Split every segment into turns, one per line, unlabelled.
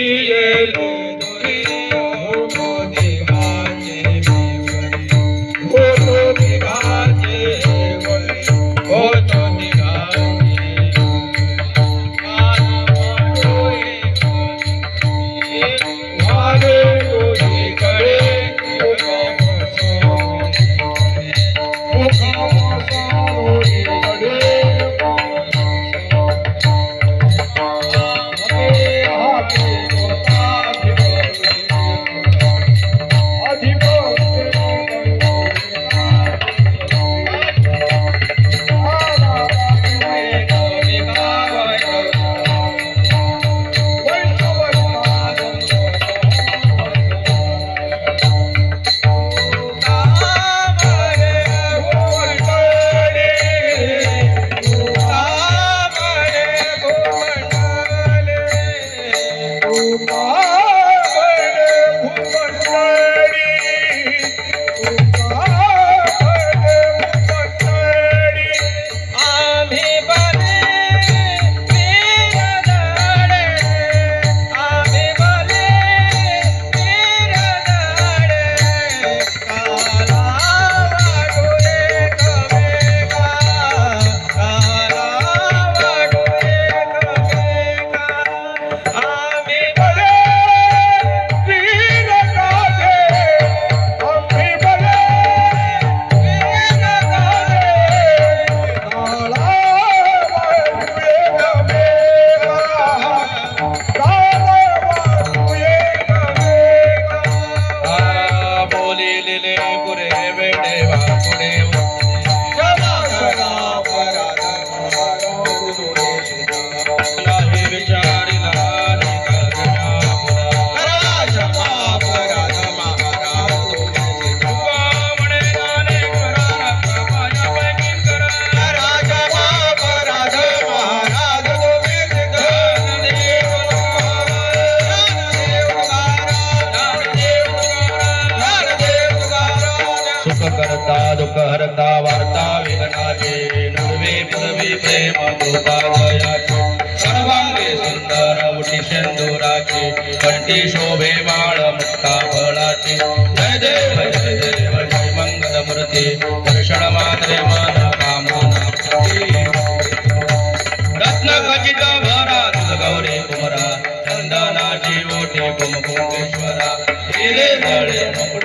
ये கொண்டாடி लागे नडवे पदवी प्रेम सर्वांगे सुंदर उठी शेंदुराचे कंठी शोभे मुक्ता फळाचे जय देव जय देव जय मंगल मूर्ती दर्शन मात्रे मन कामना रत्न खचित भरा तुझ गौरी कुमरा. चंदनाची ओटी कुमकुमेश्वरा हिरे जळे मुकुट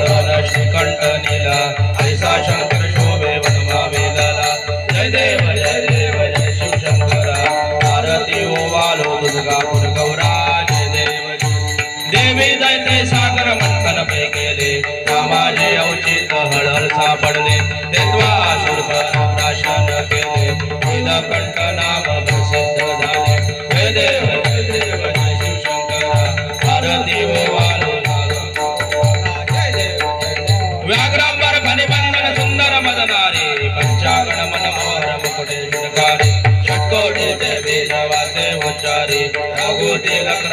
माझे रामाचे अवचित हळहळ सापडले देत्वा सुरभ राशन केले कंठ नाम प्रसिद्ध झाले. देव देव व्याघ्रांबर फणिबंधन सुंदर मदनारी. पंचागण मनमोहर मुकुटे षटकोटी देवी जवाते उच्चारी रघु तिलक